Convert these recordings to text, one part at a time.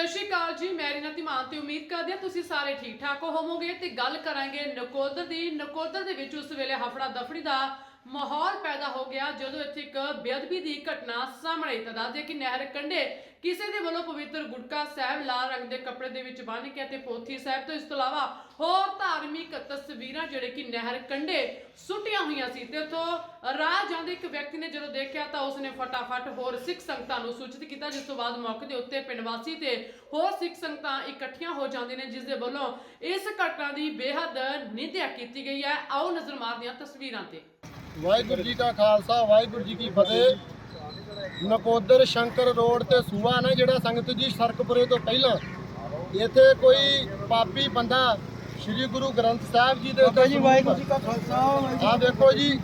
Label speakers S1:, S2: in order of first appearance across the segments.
S1: ਸਤਿ ਸ਼੍ਰੀ ਅਕਾਲ ਜੀ, ਮੈਂ ਰੀਨਾ ਧੀਮਾਨ ਤੇ ਉਮੀਦ ਕਰਦੇ ਹਾਂ ਤੁਸੀਂ ਸਾਰੇ ਠੀਕ ਠਾਕ ਹੋਵੋਗੇ ਤੇ ਗੱਲ ਕਰਾਂਗੇ ਨਕੋਦਰ ਦੀ। ਨਕੋਦਰ ਦੇ ਵਿੱਚ ਉਸ ਵੇਲੇ ਹਫੜਾ ਦਫੜੀ ਦਾ ਮਾਹੌਲ ਪੈਦਾ ਹੋ ਗਿਆ ਜਦੋਂ ਇੱਥੇ ਇੱਕ ਬੇਅਦਬੀ ਦੀ ਘਟਨਾ ਸਾਹਮਣੇ ਆਈ। ਤਾਂ ਦੱਸਦੇ ਕਿ ਨਹਿਰ ਕੰਢੇ ਕਿਸੇ ਦੇ ਵੱਲੋਂ ਪਵਿੱਤਰ ਗੁਟਕਾ ਸਾਹਿਬ ਲਾਲ ਰੰਗ ਦੇ ਕੱਪੜੇ ਦੇ ਵਿੱਚ ਬੰਨ੍ਹ ਕੇ ਅਤੇ ਪੋਥੀ ਸਾਹਿਬ ਤੋਂ ਇਸ ਤੋਂ ਇਲਾਵਾ ਹੋਰ ਧਾਰਮਿਕ ਤਸਵੀਰਾਂ ਜਿਹੜੇ ਕਿ ਨਹਿਰ ਕੰਢੇ ਸੁੱਟੀਆਂ ਹੋਈਆਂ ਸੀ ਤੇ ਉੱਥੋਂ ਰਾਹ ਜਾਂਦੇ ਇੱਕ ਵਿਅਕਤੀ ਨੇ ਜਦੋਂ ਦੇਖਿਆ ਤਾਂ ਉਸਨੇ ਫਟਾਫਟ ਹੋਰ ਸਿੱਖ ਸੰਗਤਾਂ ਨੂੰ ਸੂਚਿਤ ਕੀਤਾ, ਜਿਸ ਤੋਂ ਬਾਅਦ ਮੌਕੇ ਦੇ ਉੱਤੇ ਪਿੰਡ ਵਾਸੀ ਤੇ ਹੋਰ ਸਿੱਖ ਸੰਗਤਾਂ ਇਕੱਠੀਆਂ ਹੋ ਜਾਂਦੇ ਨੇ ਜਿਸ ਦੇ ਵੱਲੋਂ ਇਸ ਘਟਨਾ ਦੀ ਬੇਹੱਦ ਨਿੰਦਿਆ ਕੀਤੀ ਗਈ ਹੈ। ਆਓ ਨਜ਼ਰ ਮਾਰਦੇ ਹਾਂ ਤਸਵੀਰਾਂ ਤੇ।
S2: ਵਾਹਿਗੁਰੂ ਜੀ ਕਾ ਖਾਲਸਾ ਵਾਹਿਗੁਰੂ ਜੀ ਕੀ ਫਤਿਹ। ਨਕੋਦਰ ਸ਼ੰਕਰ ਰੋਡ ਤੇ ਸੂਆ ਨਾ ਜਿਹੜਾ ਸੰਗਤ ਜੀ ਸਰਕਪੁਰੇ ਤੋਂ ਪਹਿਲਾਂ। ਇੱਥੇ ਕੋਈ ਪਾਪੀ ਬੰਦਾ ਸ੍ਰੀ ਗੁਰੂ ਗ੍ਰੰਥ ਸਾਹਿਬ ਜੀ ਦੇ ਉੱਤੇ ਜੀ ਵਾਹਿਗੁਰੂ ਜੀ ਕਾ ਖਾਲਸਾ ਆ ਦੇਖੋ ਜੀ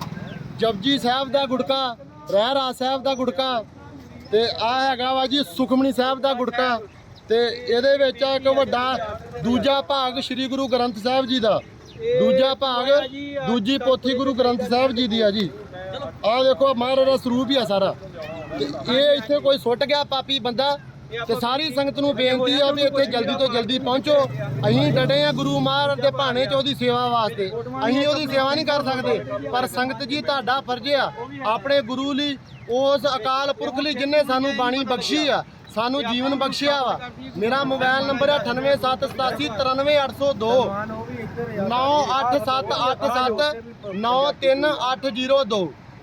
S2: ਜਪਜੀ ਸਾਹਿਬ ਦਾ ਗੁੜਕਾ ਰਹਿਰਾ ਸਾਹਿਬ ਦਾ ਗੁੜਕਾ ਤੇ ਆ ਹੈਗਾ ਵਾ ਜੀ ਸੁਖਮਨੀ ਸਾਹਿਬ ਦਾ ਗੁੜਕਾ। ਤੇ ਇਹਦੇ ਵਿੱਚ ਆ ਇੱਕ ਵੱਡਾ ਦੂਜਾ ਭਾਗ ਸ੍ਰੀ ਗੁਰੂ ਗ੍ਰੰਥ ਸਾਹਿਬ ਜੀ ਦਾ। ਦੂਜਾ ਭਾਗ ਦੂਜੀ ਪੋਥੀ ਗੁਰੂ ਗ੍ਰੰਥ ਸਾਹਿਬ ਜੀ ਦੀ ਆ ਜੀ। ਆ ਦੇਖੋ ਮਹਾਰਾਜ ਦਾ ਸਰੂਪ ਹੀ ਆ ਸਾਰਾ। ਤੇ ਇਹ ਇੱਥੇ ਕੋਈ ਸੁੱਟ ਗਿਆ ਪਾਪੀ ਬੰਦਾ? ਤੇ ਸਾਰੀ ਸੰਗਤ ਨੂੰ ਬੇਨਤੀ ਆ ਵੀ ਇੱਥੇ ਜਲਦੀ ਤੋਂ ਜਲਦੀ ਪਹੁੰਚੋ। ਅਸੀਂ ਡਟੇ ਆ ਗੁਰੂ ਮਹਾਰਾਜ ਦੇ ਭਾਣੇ 'ਚ ਉਹਦੀ ਸੇਵਾ ਵਾਸਤੇ। ਅਸੀਂ ਉਹਦੀ ਸੇਵਾ ਨਹੀਂ ਕਰ ਸਕਦੇ ਪਰ ਸੰਗਤ ਜੀ ਤੁਹਾਡਾ ਫਰਜ਼ ਆ। ਆਪਣੇ ਗੁਰੂ ਲਈ ਉਸ ਅਕਾਲ ਪੁਰਖ ਲਈ ਜਿਨੇ ਸਾਨੂੰ ਬਾਣੀ ਬਖਸ਼ੀ ਆ ਸਾਨੂੰ ਜੀਵਨ ਬਖਸ਼ਿਆ ਵਾ। ਮੇਰਾ ਮੋਬਾਈਲ ਨੰਬਰ ਹੈ 9878893802 9877893802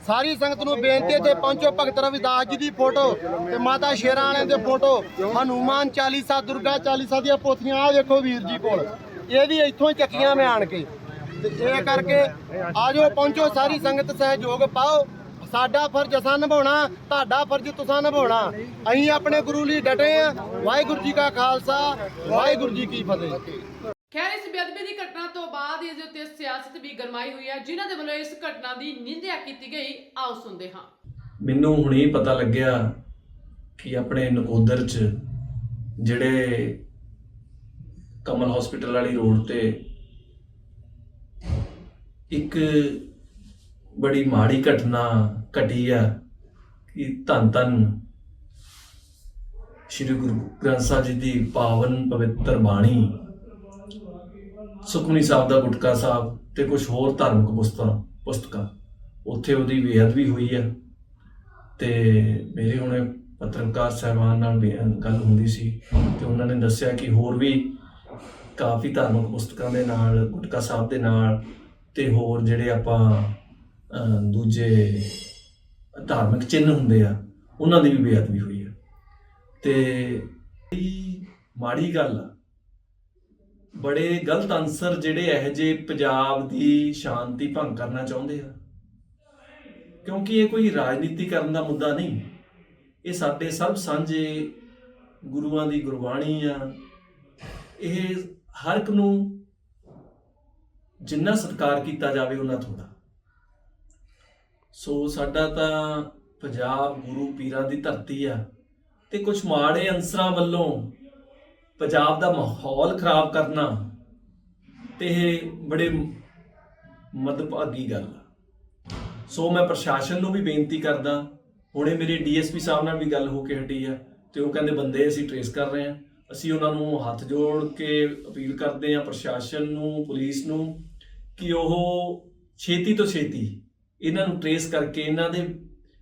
S2: ਸਾਰੀ ਸੰਗਤ ਨੂੰ ਬੇਨਤੀ ਹੈ ਤੇ ਪਹੁੰਚੋ ਭਗਤ ਰਵਿਦਾਸ ਜੀ ਦੀ ਫੋਟੋ ਤੇ ਮਾਤਾ ਸ਼ੇਰਾਂ ਵਾਲਿਆਂ ਦੇ ਫੋਟੋ, ਹਨੂਮਾਨ ਚਾਲੀਸਾ, ਦੁਰਗਾ ਚਾਲੀਸਾ ਦੀਆਂ ਪੋਥੀਆਂ ਆ ਦੇਖੋ ਵੀਰ ਜੀ ਕੋਲ। ਇਹ ਵੀ ਇੱਥੋਂ ਹੀ ਚੱਕੀਆਂ ਮੈਂ ਆਣ ਕੇ। ਤੇ ਇਹ ਕਰਕੇ ਆਜੋ, ਪਹੁੰਚੋ, ਸਾਰੀ ਸੰਗਤ ਸਹਿਯੋਗ ਪਾਓ। ਸਾਡਾ ਫਰਜ਼ ਅਸਾਂ ਨਿਭਾਉਣਾ, ਤੁਹਾਡਾ ਫਰਜ਼ ਤੁਸੀਂ ਨਿਭਾਉਣਾ। ਅਸੀਂ ਆਪਣੇ ਗੁਰੂ ਲਈ ਡਟੇ ਆ ਵਾਹਿਗੁਰੂ ਜੀ ਕਾ ਖਾਲਸਾ, ਵਾਹਿਗੁਰੂ ਜੀ ਕੀ ਫਤਿਹ
S1: ਖੈਰ ਇਸ ਬੇਅਦਬੀ ਦੀ ਘਟਨਾ ਤੋਂ ਬਾਅਦ ਇਸ ਦੇ ਉੱਤੇ ਸਿਆਸਤ ਵੀ ਗਰਮਾਈ ਹੋਈ ਹੈ, ਜਿਨ੍ਹਾਂ ਦੇ ਵੱਲੋਂ ਇਸ ਘਟਨਾ ਦੀ ਨਿੰਦਿਆ ਕੀਤੀ ਗਈ, ਆਓ ਸੁਣਦੇ ਹਾਂ।
S3: ਮੈਨੂੰ ਹੁਣੇ ਪਤਾ ਲੱਗਿਆ ਕਿ ਆਪਣੇ ਨਕੋਦਰ ਚ ਜਿਹੜੇ ਕਮਲ ਹਸਪੀਟਲ ਵਾਲੀ ਰੋਡ ਤੇ ਇੱਕ ਬੜੀ ਮਾੜੀ ਘਟਨਾ ਘਟੀ ਆ ਕਿ ਧੰਨ ਧੰਨ ਸ੍ਰੀ ਗੁਰੂ ਗ੍ਰੰਥ ਸਾਹਿਬ ਜੀ ਦੀ ਪਾਵਨ ਪਵਿੱਤਰ ਬਾਣੀ ਸੁਖਮਨੀ ਸਾਹਿਬ ਦਾ ਗੁਟਕਾ ਸਾਹਿਬ ਤੇ ਕੁਝ ਹੋਰ ਧਾਰਮਿਕ ਪੁਸਤਕਾਂ ਪੁਸਤਕਾਂ। ਉੱਥੇ ਉਹਦੀ ਬੇਅਦਬੀ ਹੋਈ ਆ ਤੇ ਮੇਰੇ ਹੁਣੇ ਪੱਤਰਕਾਰ ਸਾਹਿਬਾਨ ਨਾਲ ਵੀ ਗੱਲ ਹੁੰਦੀ ਸੀ ਤੇ ਉਹਨਾਂ ਨੇ ਦੱਸਿਆ ਕਿ ਹੋਰ ਵੀ ਕਾਫੀ ਧਾਰਮਿਕ ਪੁਸਤਕਾਂ ਦੇ ਨਾਲ, ਗੁਟਕਾ ਸਾਹਿਬ ਦੇ ਨਾਲ ਤੇ ਹੋਰ ਜਿਹੜੇ ਆਪਾਂ ਦੂਜੇ ਧਾਰਮਿਕ ਚਿੰਨ੍ਹ ਹੁੰਦੇ ਆ, ਉਹਨਾਂ ਦੀ ਵੀ ਬੇਅਦਬੀ ਹੋਈ ਆ ਤੇ ਮਾੜੀ ਗੱਲ ਆ ਬੜੇ ਗਲਤ ਅਨਸਰ ਜਿਹੜੇ ਇਹੋ ਜਿਹੇ ਪੰਜਾਬ ਦੀ ਸ਼ਾਂਤੀ ਭੰਗ ਕਰਨਾ ਚਾਹੁੰਦੇ ਆ। ਕਿਉਂਕਿ ਇਹ ਕੋਈ ਰਾਜਨੀਤੀ ਕਰਨ ਦਾ ਮੁੱਦਾ ਨਹੀਂ। ਇਹ ਸਾਡੇ ਸਭ ਸਾਂਝੇ ਗੁਰੂਆਂ ਦੀ ਗੁਰਬਾਣੀ ਆ। ਇਹ ਹਰ ਇੱਕ ਨੂੰ ਜਿੰਨਾ ਸਤਿਕਾਰ ਕੀਤਾ ਜਾਵੇ ਉਹਨਾਂ ਥੋੜਾ ਸੋ ਸਾਡਾ ਤਾਂ ਪੰਜਾਬ ਗੁਰੂ ਪੀਰਾਂ ਦੀ ਧਰਤੀ ਆ। ਤੇ ਕੁਝ ਮਾੜੇ ਅੰਸਰਾਂ ਵੱਲੋਂ ਪੰਜਾਬ ਦਾ ਮਾਹੌਲ ਖਰਾਬ ਕਰਨਾ ਤੇ ਇਹ ਬੜੇ ਮਦਭਾਗੀ ਗੱਲ ਸੋ ਮੈਂ ਪ੍ਰਸ਼ਾਸਨ ਨੂੰ ਵੀ ਬੇਨਤੀ ਕਰਦਾ, ਹੁਣੇ ਮੇਰੇ ਡੀਐਸਪੀ ਸਾਹਿਬ ਨਾਲ ਵੀ ਗੱਲ ਹੋ ਕੇ ਹਟੀ ਆ ਤੇ ਉਹ ਕਹਿੰਦੇ ਬੰਦੇ ਅਸੀਂ ਟਰੇਸ ਕਰ ਰਹੇ ਆ ਅਸੀਂ ਉਹਨਾਂ ਨੂੰ ਹੱਥ ਜੋੜ ਕੇ ਅਪੀਲ ਕਰਦੇ ਆ ਪ੍ਰਸ਼ਾਸਨ ਨੂੰ, ਪੁਲਿਸ ਨੂੰ ਕਿ ਉਹ ਛੇਤੀ ਤੋਂ ਛੇਤੀ ਇਹਨਾਂ ਨੂੰ ਟਰੇਸ ਕਰਕੇ ਇਹਨਾਂ ਦੇ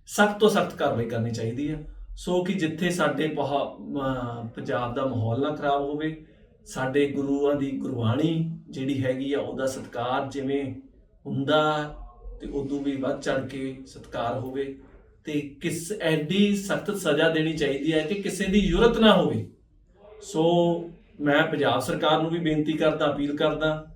S3: ਸਖਤ ਤੋਂ ਸਖਤ ਕਾਰਵਾਈ ਕਰਨੀ ਚਾਹੀਦੀ ਆ। ਸੋ ਕਿ ਜਿੱਥੇ ਸਾਡੇ ਪਹਾ- ਪੰਜਾਬ ਦਾ ਮਾਹੌਲ ਨਾ ਖਰਾਬ ਹੋਵੇ, ਸਾਡੇ ਗੁਰੂਆਂ ਦੀ ਗੁਰਬਾਣੀ ਜਿਹੜੀ ਹੈਗੀ ਆ, ਉਹਦਾ ਸਤਕਾਰ ਜਿਵੇਂ ਹੁੰਦਾ ਤੇ ਉਦੋਂ ਵੀ ਵੱਧ ਚੜ ਕੇ ਸਤਕਾਰ ਹੋਵੇ ਤੇ ਕਿਸ ਐਡੀ ਸਖਤ ਸਜ਼ਾ ਦੇਣੀ ਚਾਹੀਦੀ ਹੈ ਕਿ ਕਿਸੇ ਦੀ ਯੂਰਤ ਨਾ ਹੋਵੇ। ਸੋ ਮੈਂ ਪੰਜਾਬ ਸਰਕਾਰ ਨੂੰ ਵੀ ਬੇਨਤੀ ਕਰਦਾ, ਅਪੀਲ ਕਰਦਾ।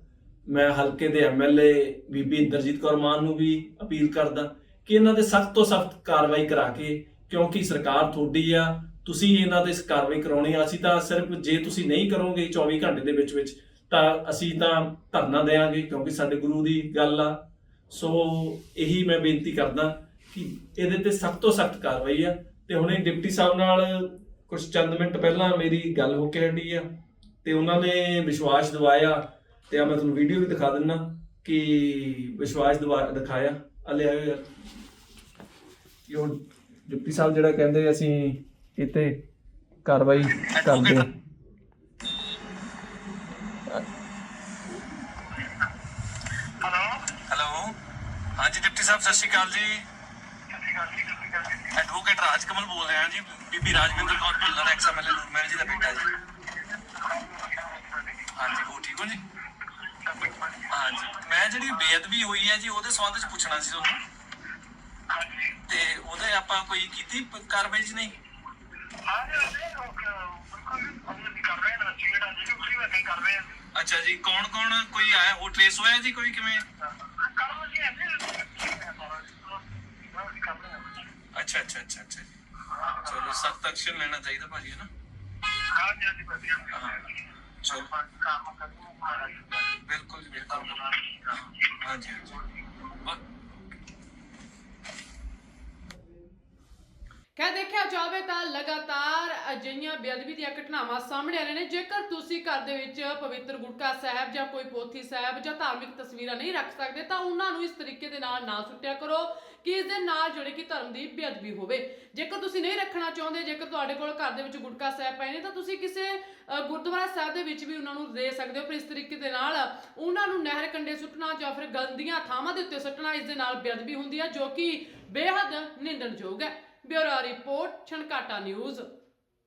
S3: ਮੈਂ ਹਲਕੇ ਦੇ ਐਮਐਲਏ ਬੀਬੀ ਇੰਦਰਜੀਤ ਕੌਰ ਮਾਨ ਨੂੰ ਵੀ ਅਪੀਲ ਕਰਦਾ ਕਿ ਇਹਨਾਂ ਤੇ ਸਖਤ ਤੋਂ ਸਖਤ ਕਾਰਵਾਈ ਕਰਾ ਕੇ ਕਿਉਂਕਿ ਸਰਕਾਰ ਤੁਹਾਡੀ ਆ, ਤੁਸੀਂ ਇਹਨਾਂ ਤੇ ਕਾਰਵਾਈ ਕਰਾਉਣੀ ਆ। ਅਸੀਂ ਤਾਂ ਸਿਰਫ ਜੇ ਤੁਸੀਂ ਨਹੀਂ ਕਰੋਗੇ 24 ਘੰਟੇ ਦੇ ਵਿੱਚ ਵਿੱਚ, ਤਾਂ ਅਸੀਂ ਤਾਂ ਧਰਨਾ ਦੇਵਾਂਗੇ ਕਿਉਂਕਿ ਸਾਡੇ ਗੁਰੂ ਦੀ ਗੱਲ ਆ। ਸੋ ਇਹੀ ਮੈਂ ਬੇਨਤੀ ਕਰਦਾ ਕਿ ਇਹਦੇ ਤੇ ਸਖਤ ਤੋਂ ਸਖਤ ਕਾਰਵਾਈ ਆ। ਤੇ ਹੁਣੇ ਡਿਪਟੀ ਸਾਹਿਬ ਨਾਲ ਕੁਝ ਚੰਦ ਮਿੰਟ ਪਹਿਲਾਂ ਮੇਰੀ ਗੱਲ ਹੋ ਕੇ ਹਟੀ ਆ। ਤੇ ਉਹਨਾਂ ਨੇ ਵਿਸ਼ਵਾਸ ਦਿਵਾਇਆ, ਤੇ ਆ ਮੈਂ ਤੁਹਾਨੂੰ ਵੀਡੀਓ ਵੀ ਦਿਖਾ ਦਿੰਨਾ ਕਿ ਵਿਸ਼ਵਾਸ ਦਿਵਾ- ਦਿਖਾਇਆ। ਆ ਆਇਓ ਯਾਰ। ਇਹ ਹੁਣ ਡਿਪਟੀ ਸਾਹਿਬ ਜਿਹੜਾ ਕਹਿੰਦੇ ਅਸੀਂ ਇੱਥੇ ਕਾਰਵਾਈ ਕਰਦੇ ਹਾਂ।
S4: ਹੈਲੋ ਹਾਂਜੀ ਡਿਪਟੀ ਸਾਹਿਬ ਸਤਿ ਸ਼੍ਰੀ ਅਕਾਲ ਜੀ। ਐਡਵੋਕੇਟ ਰਾਜਕਮਲ ਬੋਲ ਰਿਹਾ ਜੀ। ਬੀਬੀ ਰਾਜਵਿੰਦਰ ਕੌਰ ਭੁੱਲਰ ਐਕਸਐਮਐਲ ਨੂਰਮਹਿਲ ਜੀ ਦਾ ਬੇਟਾ ਜੀ। ਹਾਂਜੀ ਹੋ ਮੈਂ ਜਿਹੜੀ ਬੇਅਦਬੀ ਹੋਈ ਹੈ ਜੀ ਉਹਦੇ ਸੰਬੰਧ ਵਿੱਚ ਪੁੱਛਣਾ ਸੀ ਤੁਹਾਨੂੰ। ਤੇ ਉਹਦੇ ਆਪਾਂ ਕੋਈ ਕੀਤੀ ਪ- ਕਾਰਵਾਈ ਜੀ ਨਹੀਂ ਅੱਛਾ ਜੀ ਕੌਣ ਕੌਣ ਕੋਈ ਆਇਆ ਉਹ ਟ੍ਰੇਸ ਹੋਇਆ ਜੀ ਕੋਈ ਕਿਵੇਂ ਅੱਛਾ ਅੱਛਾ ਅੱਛਾ ਅੱਛਾ ਜੀ ਚਲੋ ਸਖਤ ਐਕਸ਼ਨ ਲੈਣਾ ਚਾਹੀਦਾ ਭਾਜੀ ਹੈ ਨਾ ਚਲੋ ਬਿਲਕੁਲ ਜੀ ਬਿਲਕੁਲ ਹਾਂਜੀ ਹਾਂਜੀ ਬ-
S1: ਕਹਿ ਦੇਖਿਆ ਜਾਵੇ ਤਾਂ ਲਗਾਤਾਰ ਅਜਿਹੀਆਂ ਬੇਅਦਬੀ ਦੀਆਂ ਘਟਨਾਵਾਂ ਸਾਹਮਣੇ ਆ ਰਹੀਆਂ ਨੇ। ਜੇਕਰ ਤੁਸੀਂ ਘਰ ਦੇ ਵਿੱਚ ਪਵਿੱਤਰ ਗੁਟਕਾ ਸਾਹਿਬ ਜਾਂ ਕੋਈ ਪੋਥੀ ਸਾਹਿਬ ਜਾਂ ਧਾਰਮਿਕ ਤਸਵੀਰਾਂ ਨਹੀਂ ਰੱਖ ਸਕਦੇ, ਤਾਂ ਉਹਨਾਂ ਨੂੰ ਇਸ ਤਰੀਕੇ ਦੇ ਨਾਲ ਨਾ ਸੁੱਟਿਆ ਕਰੋ ਕਿ ਇਸ ਦੇ ਨਾਲ ਜਿਹੜੇ ਕਿ ਧਰਮ ਦੀ ਬੇਅਦਬੀ ਹੋਵੇ। ਜੇਕਰ ਤੁਸੀਂ ਨਹੀਂ ਰੱਖਣਾ ਚਾਹੁੰਦੇ, ਜੇਕਰ ਤੁਹਾਡੇ ਕੋਲ ਘਰ ਦੇ ਵਿੱਚ ਗੁਟਕਾ ਸਾਹਿਬ ਪਏ ਨੇ, ਤਾਂ ਤੁਸੀਂ ਕਿਸੇ ਗੁਰਦੁਆਰਾ ਸਾਹਿਬ ਦੇ ਵਿੱਚ ਵੀ ਉਹਨਾਂ ਨੂੰ ਦੇ ਸਕਦੇ ਹੋ। ਪਰ ਇਸ ਤਰੀਕੇ ਦੇ ਨਾਲ ਉਹਨਾਂ ਨੂੰ ਨਹਿਰ ਕੰਢੇ ਸੁੱਟਣਾ ਜਾਂ ਫਿਰ ਗੰਦੀਆਂ ਥਾਵਾਂ ਦੇ ਉੱਤੇ ਸੁੱਟਣਾ ਇਸ ਦੇ ਨਾਲ ਬੇਅਦਬੀ ਹੁੰਦੀ ਹੈ ਜੋ ਕਿ ਬੇਹੱਦ ਨਿੰਦਣਯੋਗ ਹੈ। Bureau report Chhankata news.